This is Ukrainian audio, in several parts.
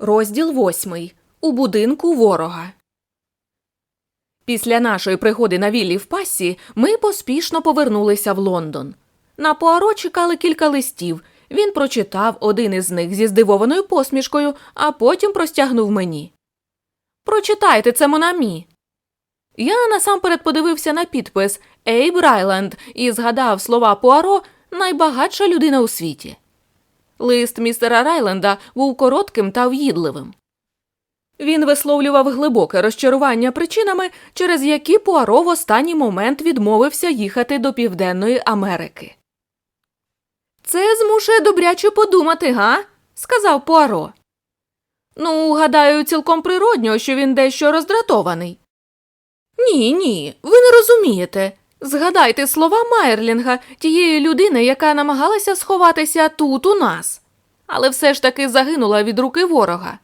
Розділ восьмий. У будинку ворога. Після нашої пригоди на віллі в пасі ми поспішно повернулися в Лондон. На Пуаро чекали кілька листів. Він прочитав один із них зі здивованою посмішкою, а потім простягнув мені. Прочитайте це Монамі. Я насамперед подивився на підпис Ейб Райленд і згадав слова Пуаро найбагатша людина у світі. Лист містера Райленда був коротким та в'їдливим. Він висловлював глибоке розчарування причинами, через які Пуаро в останній момент відмовився їхати до Південної Америки. Це змушує добряче подумати, га? сказав Пуаро. Ну, гадаю, цілком природньо, що він дещо роздратований. Ні, ні, ви не розумієте. Згадайте слова Майерлінга, тієї людини, яка намагалася сховатися тут у нас, але все ж таки загинула від руки ворога.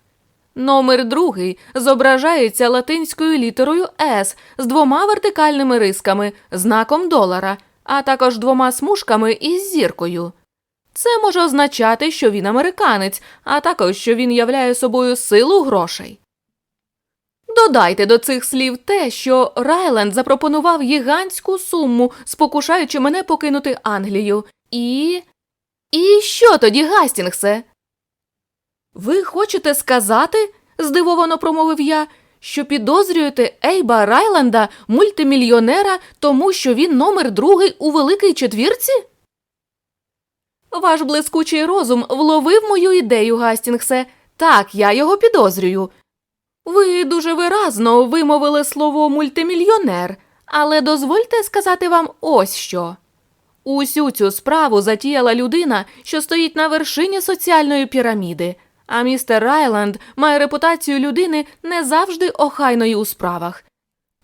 Номер другий зображається латинською літерою С з двома вертикальними рисками, знаком долара, а також двома смужками із зіркою. Це може означати, що він американець, а також що він являє собою силу грошей. Додайте до цих слів те, що Райленд запропонував гігантську суму, спокушаючи мене покинути Англію. І. І що тоді, Гастінгсе? Ви хочете сказати, здивовано промовив я, що підозрюєте Ейба Райленда, мультимільйонера, тому що він номер другий у великій четвірці? Ваш блискучий розум вловив мою ідею, Гастінгсе. Так, я його підозрюю. Ви дуже виразно вимовили слово мультимільйонер, але дозвольте сказати вам ось що. Усю цю справу затіяла людина, що стоїть на вершині соціальної піраміди, а містер Райленд має репутацію людини не завжди охайної у справах.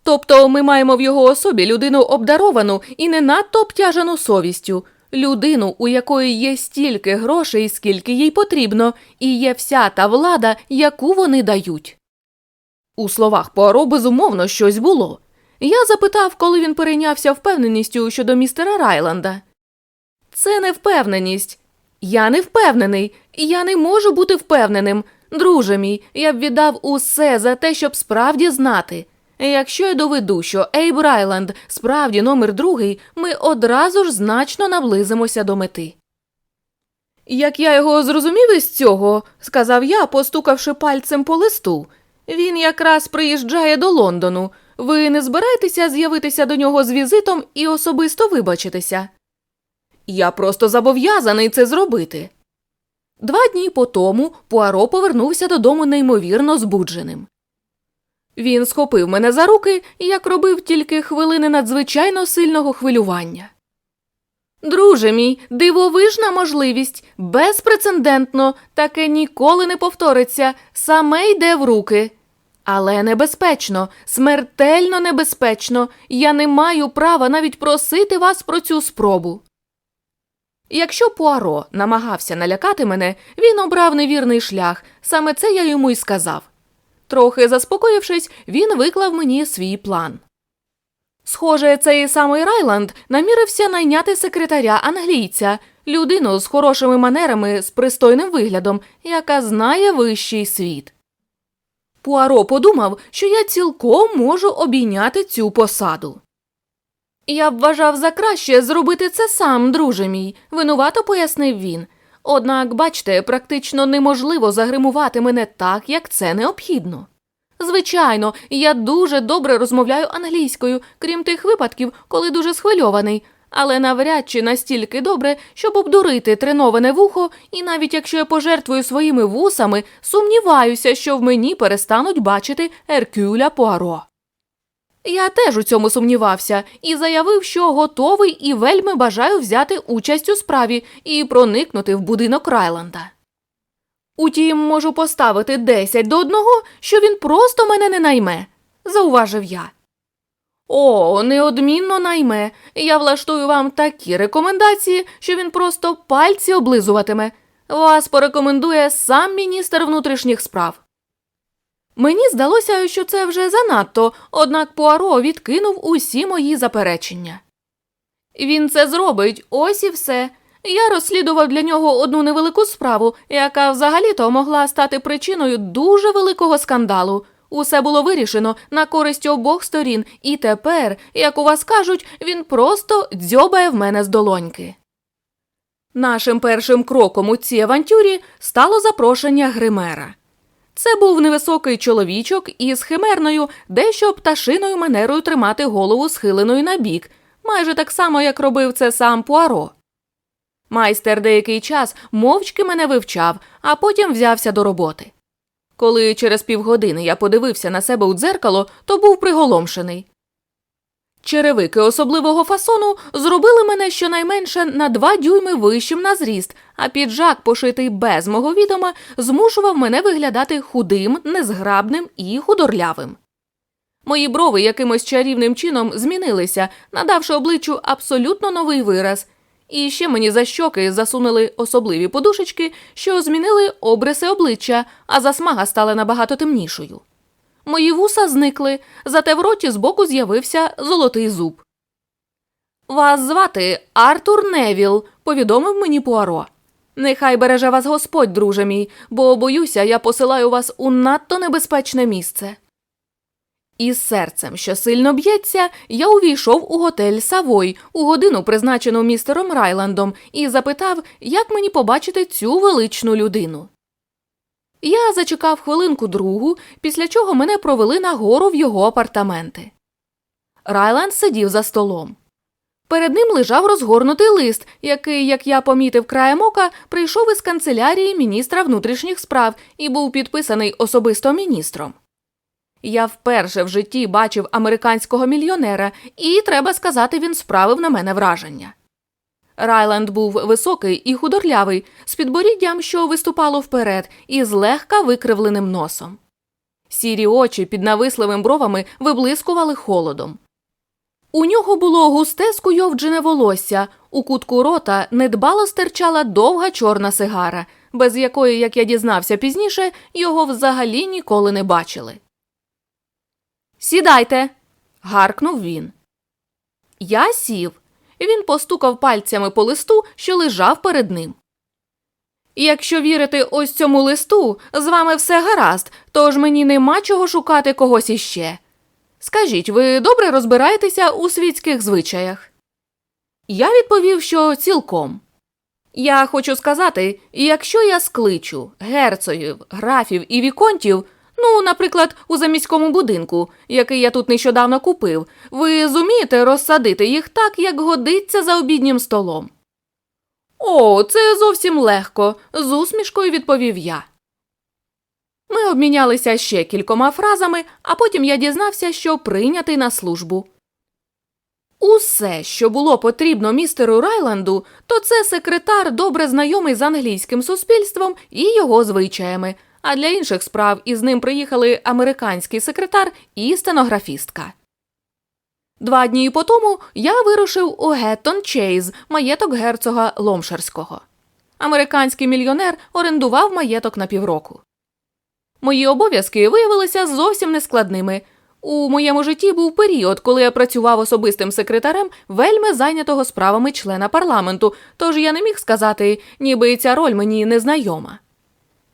Тобто ми маємо в його особі людину обдаровану і не надто обтяжену совістю, людину, у якої є стільки грошей, скільки їй потрібно, і є вся та влада, яку вони дають. У словах Пуаро безумовно щось було. Я запитав, коли він перейнявся впевненістю щодо містера Райленда. Це не впевненість. Я не впевнений, я не можу бути впевненим. Друже мій, я б віддав усе за те, щоб справді знати. Якщо я доведу, що Ейб Райленд справді номер другий, ми одразу ж значно наблизимося до мети. Як я його зрозумів із цього, сказав я, постукавши пальцем по листу, він якраз приїжджає до Лондону. Ви не збираєтеся з'явитися до нього з візитом і особисто вибачитися? Я просто зобов'язаний це зробити. Два дні по тому Пуаро повернувся додому неймовірно збудженим. Він схопив мене за руки, як робив тільки хвилини надзвичайно сильного хвилювання. Друже мій, дивовижна можливість, безпрецедентно, таке ніколи не повториться, саме йде в руки. Але небезпечно, смертельно небезпечно, я не маю права навіть просити вас про цю спробу. Якщо Пуаро намагався налякати мене, він обрав невірний шлях, саме це я йому й сказав. Трохи заспокоївшись, він виклав мені свій план. Схоже, цей самий Райланд намірився найняти секретаря англійця, людину з хорошими манерами, з пристойним виглядом, яка знає вищий світ. Пуаро подумав, що я цілком можу обійняти цю посаду. Я б вважав за краще зробити це сам, друже мій, винувато пояснив він. Однак, бачте, практично неможливо загримувати мене так, як це необхідно. Звичайно, я дуже добре розмовляю англійською, крім тих випадків, коли дуже схвильований, але навряд чи настільки добре, щоб обдурити треноване вухо, і навіть якщо я пожертвую своїми вусами, сумніваюся, що в мені перестануть бачити Еркюля Пуаро. Я теж у цьому сумнівався і заявив, що готовий і вельми бажаю взяти участь у справі і проникнути в будинок Райланда. Утім, можу поставити 10 до одного, що він просто мене не найме, зауважив я. О, неодмінно найме. Я влаштую вам такі рекомендації, що він просто пальці облизуватиме. Вас порекомендує сам міністр внутрішніх справ. Мені здалося, що це вже занадто, однак Пуаро відкинув усі мої заперечення. Він це зробить, ось і все. Я розслідував для нього одну невелику справу, яка взагалі-то могла стати причиною дуже великого скандалу. Усе було вирішено на користь обох сторін, і тепер, як у вас кажуть, він просто дзьобає в мене з долоньки. Нашим першим кроком у цій авантюрі стало запрошення гримера. Це був невисокий чоловічок із химерною, дещо пташиною манерою тримати голову схиленою на бік, майже так само, як робив це сам Пуаро. Майстер деякий час мовчки мене вивчав, а потім взявся до роботи. Коли через півгодини я подивився на себе у дзеркало, то був приголомшений. Черевики особливого фасону зробили мене щонайменше на два дюйми вищим на зріст, а піджак, пошитий без мого відома, змушував мене виглядати худим, незграбним і худорлявим. Мої брови якимось чарівним чином змінилися, надавши обличчю абсолютно новий вираз. І ще мені за щоки засунули особливі подушечки, що змінили обриси обличчя, а засмага стала набагато темнішою. Мої вуса зникли, зате в роті збоку з'явився золотий зуб. Вас звати Артур Невіл, повідомив мені Пуаро. Нехай береже вас Господь, друже мій, бо боюся, я посилаю вас у надто небезпечне місце. Із серцем, що сильно б'ється, я увійшов у готель Савой у годину, призначену містером Райландом, і запитав, як мені побачити цю величну людину. Я зачекав хвилинку другу, після чого мене провели нагору в його апартаменти. Райланд сидів за столом. Перед ним лежав розгорнутий лист, який, як я помітив краєм ока, прийшов із канцелярії міністра внутрішніх справ і був підписаний особисто міністром. Я вперше в житті бачив американського мільйонера, і, треба сказати, він справив на мене враження. Райланд був високий і худорлявий, з підборіддям, що виступало вперед, і злегка викривленим носом. Сірі очі під нависливим бровами виблискували холодом. У нього було густе скуйовджене волосся, у кутку рота недбало стирчала довга чорна сигара, без якої, як я дізнався пізніше, його взагалі ніколи не бачили. Сідайте. гаркнув він. Я сів. Він постукав пальцями по листу, що лежав перед ним. Якщо вірити ось цьому листу, з вами все гаразд, тож мені нема чого шукати когось іще. Скажіть, ви добре розбираєтеся у світських звичаях? Я відповів, що цілком. Я хочу сказати, якщо я скличу герцогів, графів і віконтів, ну, наприклад, у заміському будинку, який я тут нещодавно купив, ви зумієте розсадити їх так, як годиться за обіднім столом? О, це зовсім легко, з усмішкою відповів я. Ми обмінялися ще кількома фразами, а потім я дізнався, що прийнятий на службу. Усе, що було потрібно містеру Райланду, то це секретар, добре знайомий з англійським суспільством і його звичаями, а для інших справ із ним приїхали американський секретар і стенографістка. Два дні по тому я вирушив у Геттон Чейз, маєток герцога Ломшерського. Американський мільйонер орендував маєток на півроку. Мої обов'язки виявилися зовсім нескладними. У моєму житті був період, коли я працював особистим секретарем вельми зайнятого справами члена парламенту, тож я не міг сказати, ніби ця роль мені незнайома.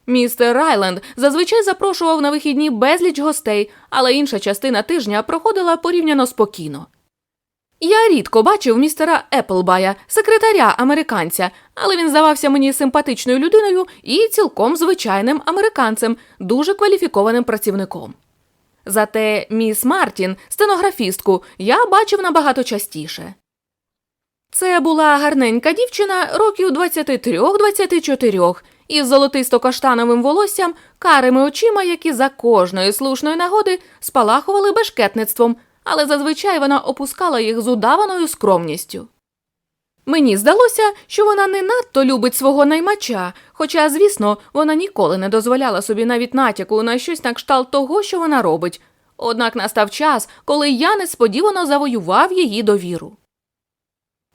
Містер Райленд зазвичай запрошував на вихідні безліч гостей, але інша частина тижня проходила порівняно спокійно. Я рідко бачив містера Еплбая, секретаря американця, але він здавався мені симпатичною людиною і цілком звичайним американцем, дуже кваліфікованим працівником. Зате міс Мартін, стенографістку, я бачив набагато частіше. Це була гарненька дівчина років 23-24, із золотисто-каштановим волоссям, карими очима, які за кожної слушної нагоди спалахували бешкетництвом, але зазвичай вона опускала їх з удаваною скромністю. Мені здалося, що вона не надто любить свого наймача, хоча, звісно, вона ніколи не дозволяла собі навіть натяку на щось на кшталт того, що вона робить. Однак настав час, коли я несподівано завоював її довіру.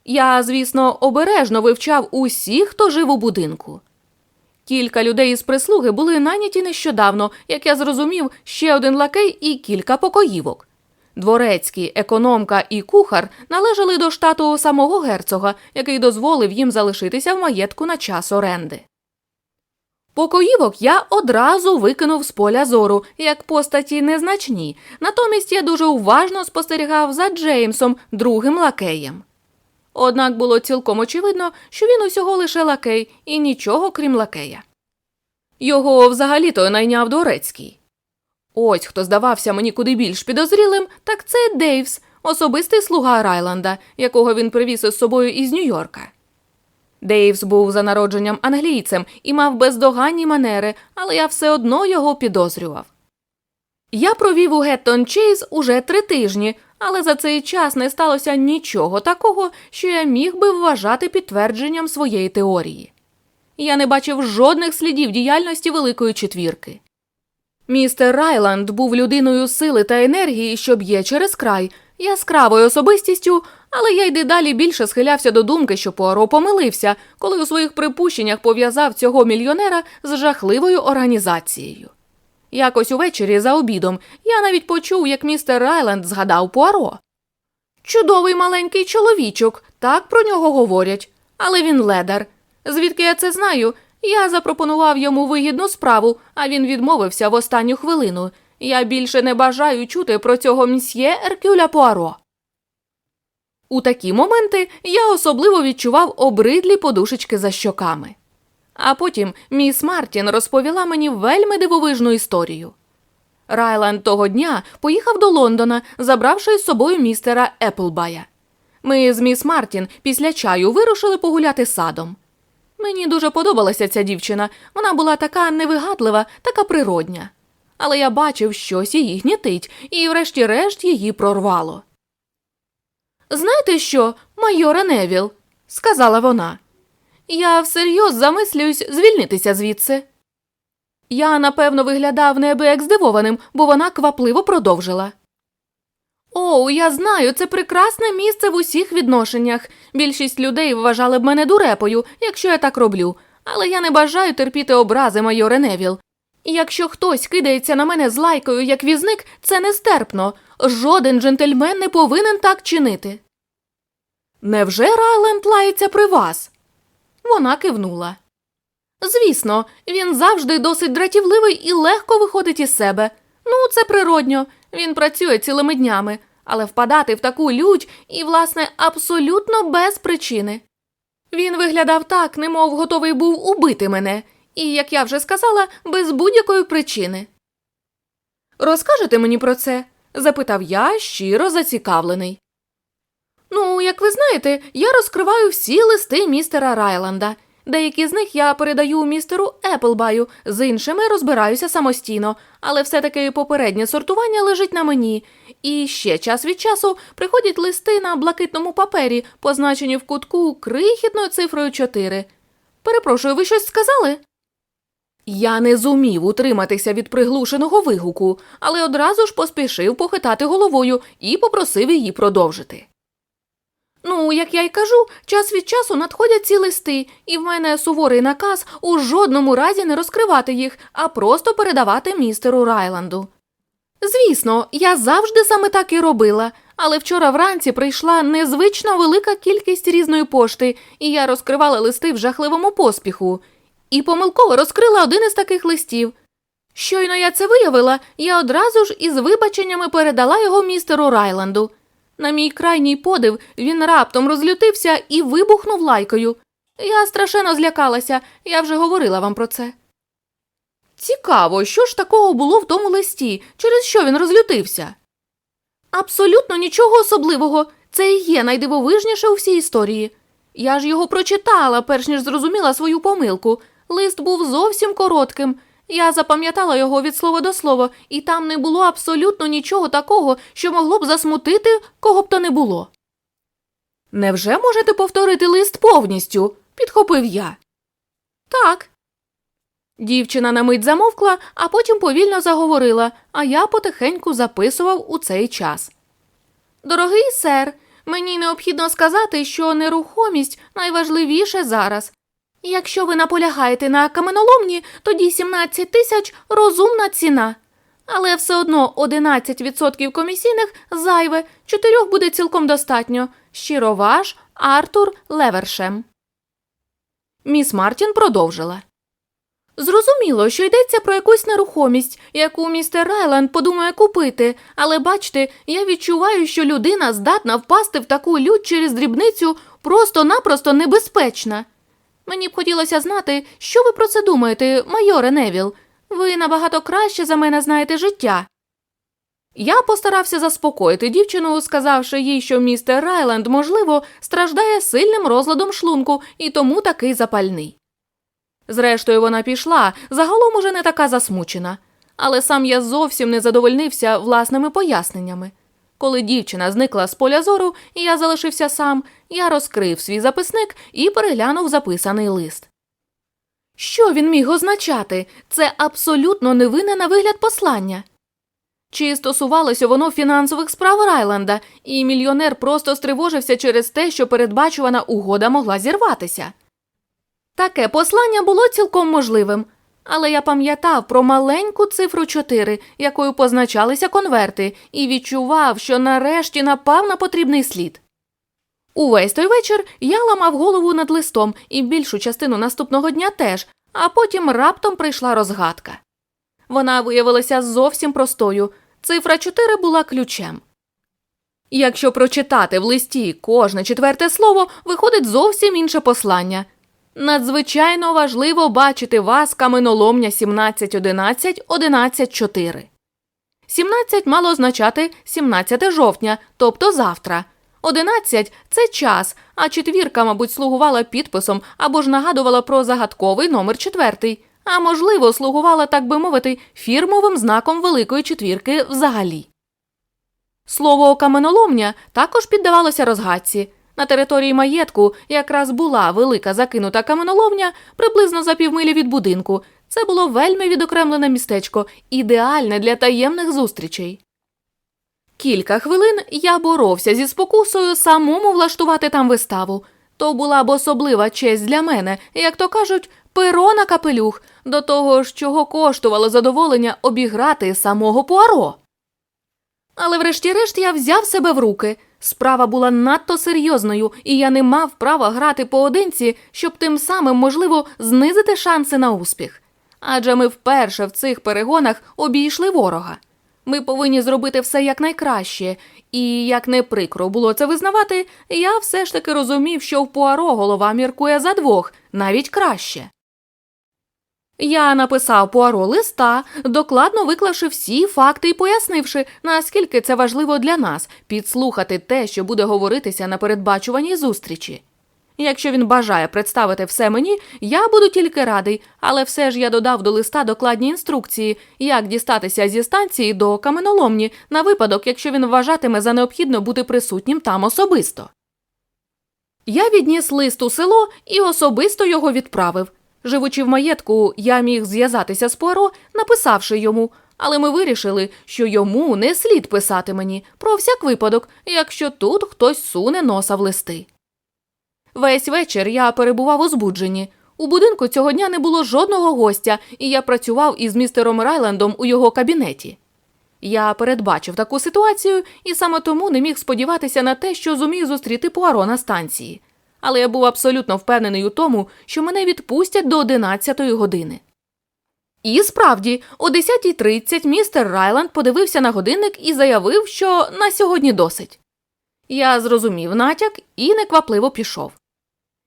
Я, звісно, обережно вивчав усіх, хто жив у будинку. Кілька людей із прислуги були найняті нещодавно, як я зрозумів, ще один лакей і кілька покоївок. Дворецький, економка і кухар належали до штату самого герцога, який дозволив їм залишитися в маєтку на час оренди. Покоївок я одразу викинув з поля зору, як постаті незначні, натомість я дуже уважно спостерігав за Джеймсом, другим лакеєм. Однак було цілком очевидно, що він усього лише лакей і нічого крім лакея. Його взагалі-то найняв дворецький. Ось хто здавався мені куди більш підозрілим, так це Дейвс, особистий слуга Райланда, якого він привіз із собою із Нью-Йорка. Дейвс був за народженням англійцем і мав бездоганні манери, але я все одно його підозрював. Я провів у Геттон Чейз уже три тижні, але за цей час не сталося нічого такого, що я міг би вважати підтвердженням своєї теорії. Я не бачив жодних слідів діяльності Великої четвірки. Містер Райланд був людиною сили та енергії, що б'є через край, яскравою особистістю, але я й дедалі більше схилявся до думки, що Пуаро помилився, коли у своїх припущеннях пов'язав цього мільйонера з жахливою організацією. Якось увечері за обідом я навіть почув, як містер Райланд згадав Пуаро. Чудовий маленький чоловічок, так про нього говорять, але він ледар. Звідки я це знаю? Я запропонував йому вигідну справу, а він відмовився в останню хвилину. Я більше не бажаю чути про цього мсьє Еркюля Пуаро. У такі моменти я особливо відчував обридлі подушечки за щоками. А потім міс Мартін розповіла мені вельми дивовижну історію. Райланд того дня поїхав до Лондона, забравши з собою містера Еплбая. Ми з міс Мартін після чаю вирушили погуляти садом. Мені дуже подобалася ця дівчина. Вона була така невигадлива, така природня. Але я бачив, щось її гнітить, і врешті-решт її прорвало. Знаєте що, майоре Невіл, сказала вона. Я всерйоз замислююсь звільнитися звідси. Я, напевно, виглядав неабияк здивованим, бо вона квапливо продовжила. О, я знаю, це прекрасне місце в усіх відношеннях. Більшість людей вважали б мене дурепою, якщо я так роблю, але я не бажаю терпіти образи майоре Невіл. Якщо хтось кидається на мене з лайкою як візник, це нестерпно. Жоден джентльмен не повинен так чинити. Невже Райленд лається при вас? Вона кивнула. Звісно, він завжди досить дратівливий і легко виходить із себе. Ну, це природньо, він працює цілими днями, але впадати в таку лють і, власне, абсолютно без причини. Він виглядав так, немов готовий був убити мене, і, як я вже сказала, без будь-якої причини. Розкажете мені про це? запитав я, щиро зацікавлений. Ну, як ви знаєте, я розкриваю всі листи містера Райланда. Деякі з них я передаю містеру Еплбаю, з іншими розбираюся самостійно, але все-таки попереднє сортування лежить на мені. І ще час від часу приходять листи на блакитному папері, позначені в кутку крихітною цифрою 4. Перепрошую, ви щось сказали? Я не зумів утриматися від приглушеного вигуку, але одразу ж поспішив похитати головою і попросив її продовжити. Ну, як я й кажу, час від часу надходять ці листи, і в мене суворий наказ у жодному разі не розкривати їх, а просто передавати містеру Райланду. Звісно, я завжди саме так і робила, але вчора вранці прийшла незвично велика кількість різної пошти, і я розкривала листи в жахливому поспіху. І помилково розкрила один із таких листів. Щойно я це виявила, я одразу ж із вибаченнями передала його містеру Райланду. На мій крайній подив він раптом розлютився і вибухнув лайкою. Я страшенно злякалася, я вже говорила вам про це. Цікаво, що ж такого було в тому листі, через що він розлютився? Абсолютно нічого особливого. Це і є найдивовижніше у всій історії. Я ж його прочитала, перш ніж зрозуміла свою помилку. Лист був зовсім коротким. Я запам'ятала його від слова до слова, і там не було абсолютно нічого такого, що могло б засмутити кого б то не було. Невже можете повторити лист повністю? підхопив я. Так. Дівчина на мить замовкла, а потім повільно заговорила, а я потихеньку записував у цей час. Дорогий сер, мені необхідно сказати, що нерухомість найважливіше зараз. Якщо ви наполягаєте на каменоломні, тоді 17 тисяч розумна ціна. Але все одно 11% комісійних зайве, чотирьох буде цілком достатньо. Щиро ваш Артур Левершем. Міс Мартін продовжила. Зрозуміло, що йдеться про якусь нерухомість, яку містер Райланд подумає купити, але бачите, я відчуваю, що людина здатна впасти в таку лють через дрібницю просто-напросто небезпечна. Мені б хотілося знати, що ви про це думаєте, майоре Невіл. Ви набагато краще за мене знаєте життя. Я постарався заспокоїти дівчину, сказавши їй, що містер Райланд, можливо, страждає сильним розладом шлунку і тому такий запальний. Зрештою, вона пішла, загалом уже не така засмучена. Але сам я зовсім не задовольнився власними поясненнями. Коли дівчина зникла з поля зору, і я залишився сам, я розкрив свій записник і переглянув записаний лист. Що він міг означати? Це абсолютно невинне на вигляд послання. Чи стосувалося воно фінансових справ Райленда, і мільйонер просто стривожився через те, що передбачувана угода могла зірватися? Таке послання було цілком можливим, але я пам'ятав про маленьку цифру 4, якою позначалися конверти, і відчував, що нарешті напав на потрібний слід. Увесь той вечір я ламав голову над листом і більшу частину наступного дня теж, а потім раптом прийшла розгадка. Вона виявилася зовсім простою. Цифра 4 була ключем. Якщо прочитати в листі кожне четверте слово, виходить зовсім інше послання. Надзвичайно важливо бачити вас каменоломня 1711 11.4. 17 мало означати 17 жовтня, тобто завтра. 11 – це час, а четвірка, мабуть, слугувала підписом або ж нагадувала про загадковий номер четвертий, а можливо, слугувала, так би мовити, фірмовим знаком Великої четвірки взагалі. Слово каменоломня також піддавалося розгадці. На території маєтку якраз була велика закинута каменоломня приблизно за півмилі від будинку. Це було вельми відокремлене містечко, ідеальне для таємних зустрічей. Кілька хвилин я боровся зі спокусою самому влаштувати там виставу. То була б особлива честь для мене, як то кажуть, перо на капелюх, до того ж, чого коштувало задоволення обіграти самого Пуаро. Але врешті-решт я взяв себе в руки. Справа була надто серйозною, і я не мав права грати поодинці, щоб тим самим, можливо, знизити шанси на успіх. Адже ми вперше в цих перегонах обійшли ворога. Ми повинні зробити все якнайкраще, і як не прикро було це визнавати, я все ж таки розумів, що в Пуаро голова міркує за двох, навіть краще. Я написав Пуаро листа, докладно виклавши всі факти і пояснивши, наскільки це важливо для нас підслухати те, що буде говоритися на передбачуваній зустрічі. Якщо він бажає представити все мені, я буду тільки радий, але все ж я додав до листа докладні інструкції, як дістатися зі станції до каменоломні на випадок, якщо він вважатиме за необхідно бути присутнім там особисто. Я відніс лист у село і особисто його відправив. Живучи в маєтку, я міг зв'язатися з Пуаро, написавши йому, але ми вирішили, що йому не слід писати мені про всяк випадок, якщо тут хтось суне носа в листи. Весь вечір я перебував у збудженні. У будинку цього дня не було жодного гостя, і я працював із містером Райлендом у його кабінеті. Я передбачив таку ситуацію і саме тому не міг сподіватися на те, що зумію зустріти Пуаро на станції. Але я був абсолютно впевнений у тому, що мене відпустять до 11 години. І справді, о 10.30 містер Райленд подивився на годинник і заявив, що на сьогодні досить. Я зрозумів натяк і неквапливо пішов.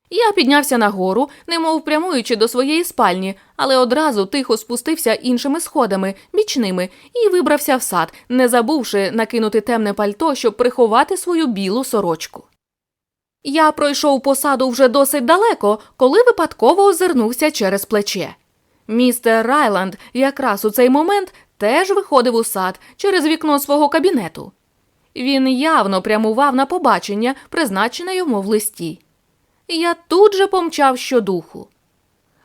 Я піднявся нагору, немов прямуючи до своєї спальні, але одразу тихо спустився іншими сходами, бічними, і вибрався в сад, не забувши накинути темне пальто, щоб приховати свою білу сорочку. Я пройшов посаду вже досить далеко, коли випадково озирнувся через плече. Містер Райланд якраз у цей момент теж виходив у сад через вікно свого кабінету. Він явно прямував на побачення, призначене йому в листі. Я тут же помчав щодуху.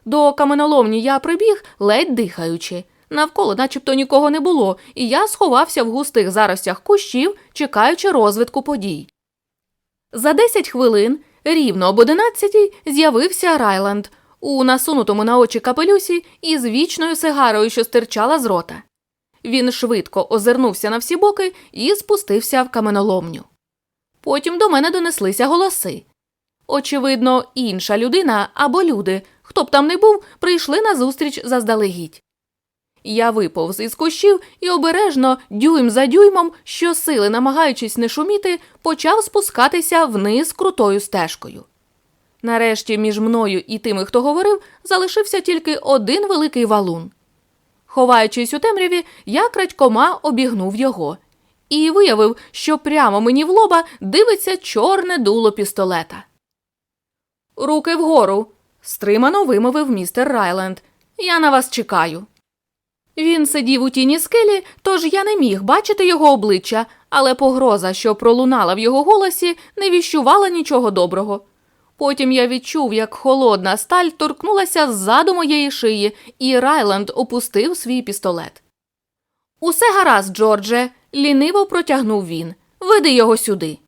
До каменоломні я прибіг, ледь дихаючи. Навколо начебто нікого не було, і я сховався в густих заростях кущів, чекаючи розвитку подій. За 10 хвилин, рівно об 11 з'явився Райланд у насунутому на очі капелюсі і з вічною сигарою, що стирчала з рота. Він швидко озирнувся на всі боки і спустився в каменоломню. Потім до мене донеслися голоси. Очевидно, інша людина або люди, хто б там не був, прийшли на зустріч заздалегідь. Я виповз із кущів і обережно, дюйм за дюймом, щосили, намагаючись не шуміти, почав спускатися вниз крутою стежкою. Нарешті між мною і тими, хто говорив, залишився тільки один великий валун. Ховаючись у темряві, я крадькома обігнув його і виявив, що прямо мені в лоба дивиться чорне дуло пістолета. Руки вгору, стримано вимовив містер Райленд. Я на вас чекаю. Він сидів у тіні скелі, тож я не міг бачити його обличчя, але погроза, що пролунала в його голосі, не віщувала нічого доброго. Потім я відчув, як холодна сталь торкнулася ззаду моєї шиї, і Райленд опустив свій пістолет. Усе гаразд, Джордже, ліниво протягнув він. Веди його сюди.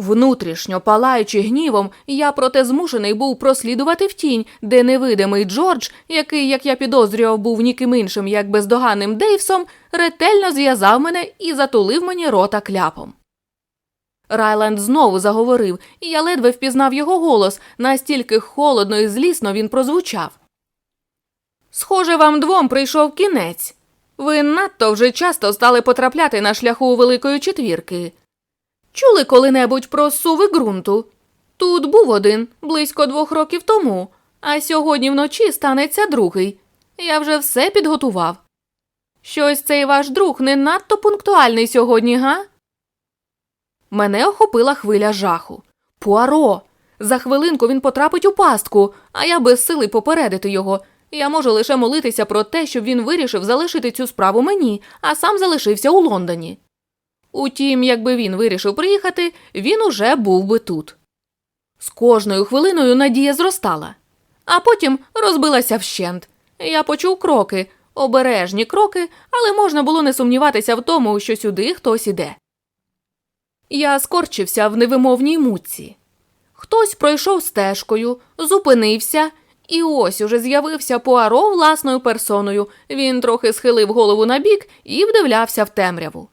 Внутрішньо палаючи гнівом, я проте змушений був прослідувати в тінь, де невидимий Джордж, який, як я підозрював, був ніким іншим, як бездоганним Дейвсом, ретельно зв'язав мене і затулив мені рота кляпом. Райленд знову заговорив, і я ледве впізнав його голос, настільки холодно і злісно він прозвучав. Схоже, вам двом прийшов кінець. Ви надто вже часто стали потрапляти на шляху Великої четвірки. Чули коли-небудь про суви ґрунту? Тут був один близько двох років тому, а сьогодні вночі станеться другий. Я вже все підготував. Щось цей ваш друг не надто пунктуальний сьогодні, га? Мене охопила хвиля жаху. Пуаро! За хвилинку він потрапить у пастку, а я безсилий попередити його. Я можу лише молитися про те, щоб він вирішив залишити цю справу мені, а сам залишився у Лондоні. Утім, якби він вирішив приїхати, він уже був би тут. З кожною хвилиною надія зростала, а потім розбилася вщент. Я почув кроки, обережні кроки, але можна було не сумніватися в тому, що сюди хтось іде. Я скорчився в невимовній муці. Хтось пройшов стежкою, зупинився, і ось уже з'явився Пуаро власною персоною. Він трохи схилив голову набік і вдивлявся в темряву.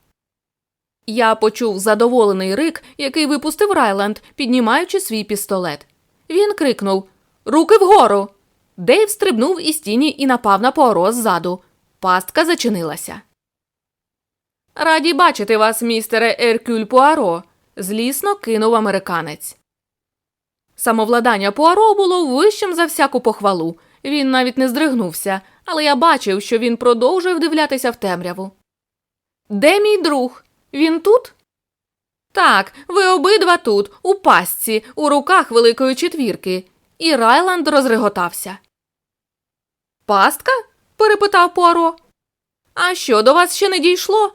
Я почув задоволений рик, який випустив Райленд, піднімаючи свій пістолет. Він крикнув Руки вгору. Дейв стрибнув із тіні і напав на Пуаро ззаду. Пастка зачинилася. Раді бачити вас, містере Еркюль Пуаро, злісно кинув американець. Самовладання Пуаро було вищим за всяку похвалу. Він навіть не здригнувся, але я бачив, що він продовжує вдивлятися в темряву. Де мій друг? Він тут? Так, ви обидва тут, у пастці, у руках Великої четвірки. І Райланд розреготався. Пастка? перепитав Пуаро. А що до вас ще не дійшло?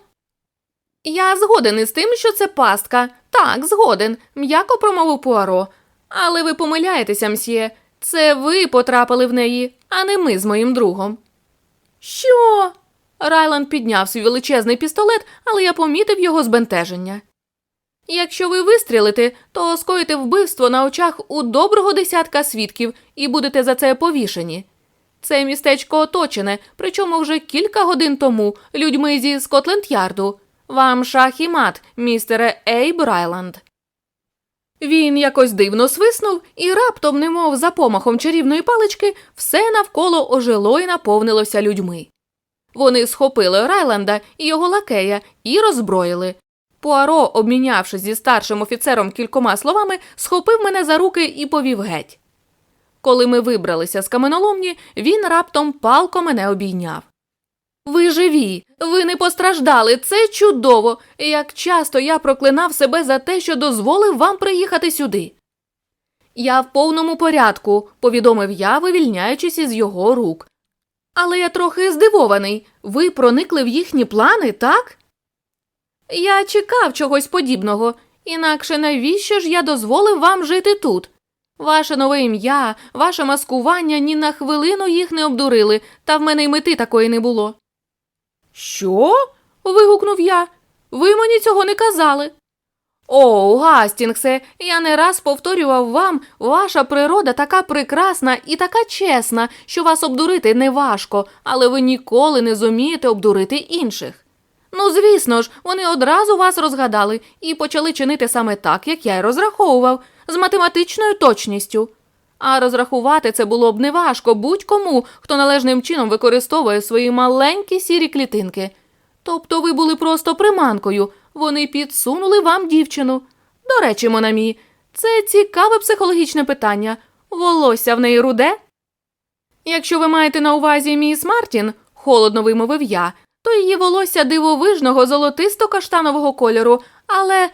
Я згоден із тим, що це пастка. Так, згоден, м'яко промовив Пуаро. Але ви помиляєтеся, мсьє. Це ви потрапили в неї, а не ми з моїм другом. Що? Райланд підняв свій величезний пістолет, але я помітив його збентеження. Якщо ви вистрілите, то скоїте вбивство на очах у доброго десятка свідків і будете за це повішені. Це містечко оточене, причому вже кілька годин тому людьми зі Скотленд-Ярду. Вам шах і мат, містере Ейб Райланд. Він якось дивно свиснув, і раптом, немов за помахом чарівної палички, все навколо ожило і наповнилося людьми. Вони схопили Райленда і його лакея і роззброїли. Пуаро, обмінявшись зі старшим офіцером кількома словами, схопив мене за руки і повів геть. Коли ми вибралися з каменоломні, він раптом палко мене обійняв. Ви живі, ви не постраждали, це чудово. Як часто я проклинав себе за те, що дозволив вам приїхати сюди. Я в повному порядку, повідомив я, вивільняючись із його рук. Але я трохи здивований. Ви проникли в їхні плани, так? Я чекав чогось подібного, інакше навіщо ж я дозволив вам жити тут? Ваше нове ім'я, ваше маскування ні на хвилину їх не обдурили, та в мене й мети такої не було. Що? вигукнув я. Ви мені цього не казали. О, Гастінгсе, я не раз повторював вам, ваша природа така прекрасна і така чесна, що вас обдурити не важко, але ви ніколи не зумієте обдурити інших. Ну, звісно ж, вони одразу вас розгадали і почали чинити саме так, як я й розраховував, з математичною точністю. А розрахувати це було б неважко будь-кому, хто належним чином використовує свої маленькі сірі клітинки. Тобто ви були просто приманкою, вони підсунули вам дівчину. До речі, Монамі, це цікаве психологічне питання. Волосся в неї руде? Якщо ви маєте на увазі міс Мартін, холодно вимовив я, то її волосся дивовижного золотисто-каштанового кольору, але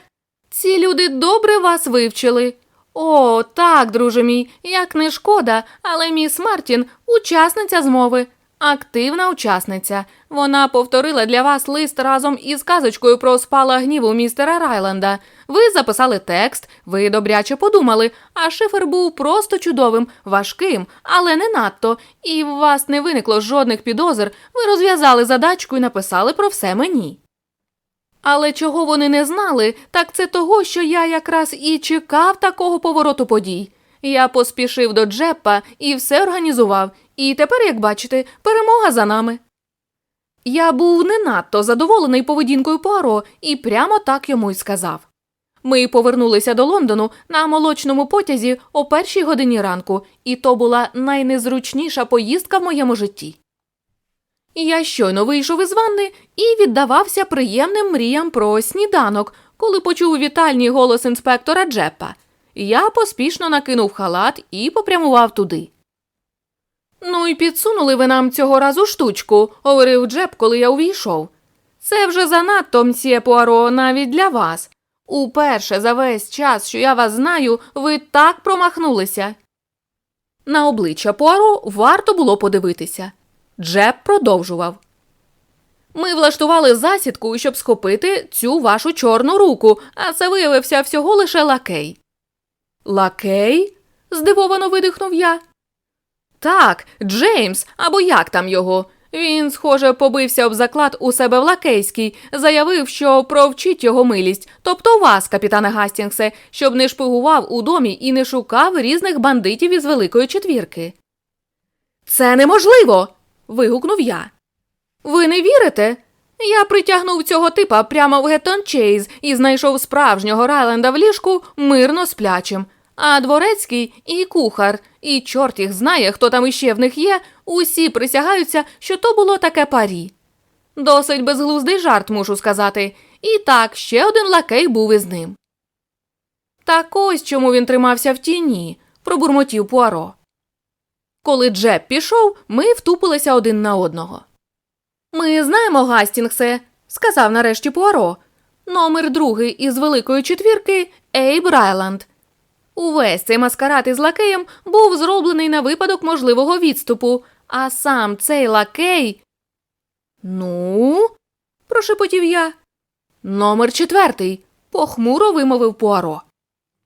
ці люди добре вас вивчили. О, так, друже мій, як не шкода, але міс Мартін учасниця змови. Активна учасниця. Вона повторила для вас лист разом із казочкою про спала гніву містера Райленда. Ви записали текст, ви добряче подумали, а шифер був просто чудовим, важким, але не надто, і в вас не виникло жодних підозр. Ви розв'язали задачку і написали про все мені. Але чого вони не знали, так це того, що я якраз і чекав такого повороту подій. Я поспішив до Джеппа і все організував, і тепер, як бачите, перемога за нами. Я був не надто задоволений поведінкою Пуаро і прямо так йому й сказав. Ми повернулися до Лондону на молочному потязі о першій годині ранку, і то була найнезручніша поїздка в моєму житті. Я щойно вийшов із ванни і віддавався приємним мріям про сніданок, коли почув у вітальній голос інспектора Джеппа. Я поспішно накинув халат і попрямував туди. Ну і підсунули ви нам цього разу штучку, говорив Джеп, коли я увійшов. Це вже занадто, мсьє Пуаро, навіть для вас. Уперше за весь час, що я вас знаю, ви так промахнулися. На обличчя Пуаро варто було подивитися. Джеб продовжував. Ми влаштували засідку, щоб схопити цю вашу чорну руку, а це виявився всього лише лакей. Лакей? здивовано видихнув я. Так, Джеймс, або як там його. Він, схоже, побився об заклад у себе в лакейській, заявив, що провчить його милість, тобто вас, капітане Гастінгсе, щоб не шпигував у домі і не шукав різних бандитів із Великої четвірки. Це неможливо. вигукнув я. Ви не вірите? Я притягнув цього типа прямо в Геттон Чейз і знайшов справжнього Райленда в ліжку мирно сплячим. А дворецький і кухар, і чорт їх знає, хто там іще в них є, усі присягаються, що то було таке парі. Досить безглуздий жарт, мушу сказати. І так, ще один лакей був із ним. Так ось чому він тримався в тіні, пробурмотів Пуаро. Коли Джеб пішов, ми втупилися один на одного. Ми знаємо, Гастінгсе, сказав нарешті Пуаро. Номер другий із великої четвірки Ейб Райланд. Увесь цей маскарад із лакеєм був зроблений на випадок можливого відступу, а сам цей лакей. Ну, прошепотів я. Номер четвертий, похмуро вимовив Пуаро.